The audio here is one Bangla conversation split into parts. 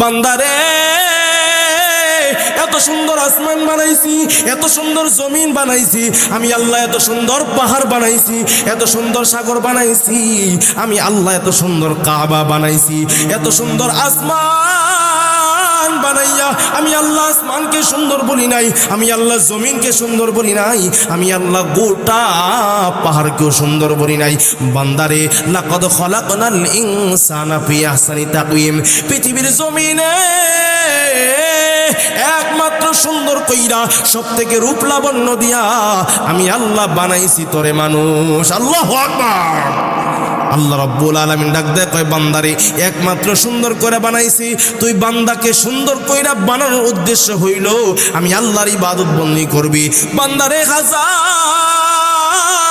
বান্দারে, এত সুন্দর আসমান বানাইছি, এত সুন্দর জমিন বানাইছি, আমি আল্লাহ এত সুন্দর পাহাড় বানাইছি, এত সুন্দর সাগর বানাইছি, আমি আল্লাহ এত সুন্দর কাবা বানাইছি, এত সুন্দর আসমান বানাইয়া, আমি আল্লাহ আসমানকে সুন্দর বলি নাই, আমি আল্লাহ জমিনকে সুন্দর বলি নাই, আমি আল্লাহ গোটা পাহাড়কেও সুন্দর বলি নাই। বান্দারে, লাকদ খলাকনাল ইনসানা ফি আহসানি তাকওয়িম। পৃথিবীর জমিনে একমাত্র সুন্দর কইরা সব থেকে রূপ লাবণ্য দিয়া আমি আল্লাহ বানাইছি তোরে মানুষ। আল্লাহ আকবার। আল্লাহ রব্বুল আলমিন ডাক দেয়, কয় বান্দারে, একমাত্র সুন্দর করে বানাইছি, তুই বান্দাকে সুন্দর কইরা বানানোর উদ্দেশ্য হইল, আমি আল্লাহরই ইবাদত বন্দী করবি। বান্দারে হাজার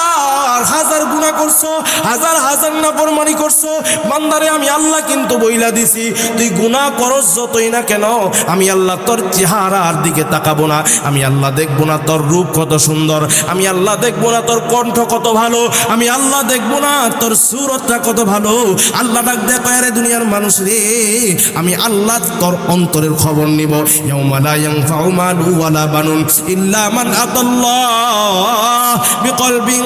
হাজার গুণা করছ, হাজার হাজার না প্রমাণি করছ, বান্দারে আমি আল্লাহ কিন্তু বইলা দিছি। তুই গুণা করস যতই না কেন, আমি আল্লাহ তোর চেহারার দিকে তাকাবো না। আমি আল্লাহ দেখব না তোর রূপ কত সুন্দর। আমি আল্লাহ দেখব না তোর কণ্ঠ কত ভালো। আমি আল্লাহ দেখব না তোর সুরতটা কত ভালো। আল্লাহ ডাক দেখো আরে দুনিয়ার মানুষ রে, আমি আল্লাহ তোর অন্তরের খবর নিব। বানুন ইল্লা মান আতাল্লাহ বিকলবিন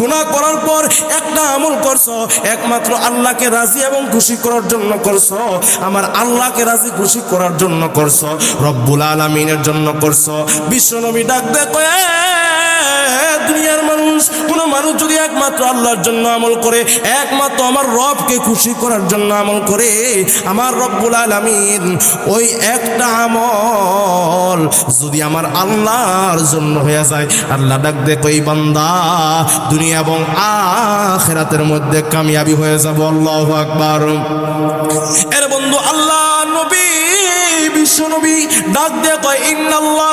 গুনাহ করার পর একটা আমল করছ, একমাত্র আল্লাহকে রাজি এবং খুশি করার জন্য করছ, আমার আল্লাহকে রাজি খুশি করার জন্য করছ, রব্বুল আলমিনের জন্য করছ। বিশ্বনবী ডাক কয়ে কয় একমাত্র আল্লাহর জন্য আমল করে, একমাত্র আমার রবকে খুশি করার জন্য আমল করে, আমার রব্বুল আলামিন ওই একটা আমল যদি আমার আল্লাহর জন্য হয়ে যায়। আল্লাহ ডাক দে, কই বান্দা, দুনিয়া এবং আখেরাতের মধ্যে কামিয়াবি হয়ে যাব, আল্লাহু আকবার। এর বন্ধু, আল্লাহ নবী, বিশ্ব নবী, ডাক দে, কয়, ইন্নাল্লাহ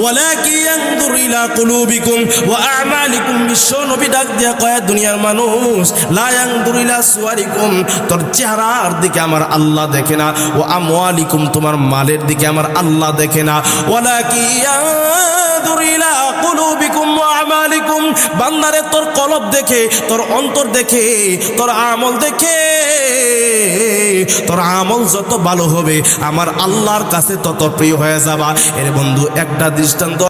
ওয়ালাকি ইয়ানজুর ইলা কুলুবিকুম ওয়া আমালিকুম, বিশ্ব নবী ডাক দিয়া কয়, দুনিয়ার মানুষ, লা ইয়ানজুর ইলা সুয়ারিকুম, তোর চেহারার দিকে আমার আল্লাহ দেখে না ও আমওয়ালিকুম, তোমার মালের দিকে আমার আল্লাহ দেখে না। ওয়ালাকি ইয়ানজুর ইলা কুলুবিকুম ওয়া বান্দারে তোর কলব দেখে, তোর অন্তর দেখে, তোর আমল দেখে। তোর আমল যত ভালো হবে, আমার আল্লাহর কাছে তত প্রিয় হয়ে যাবা। এর বন্ধু, একটা দৃষ্টান্ত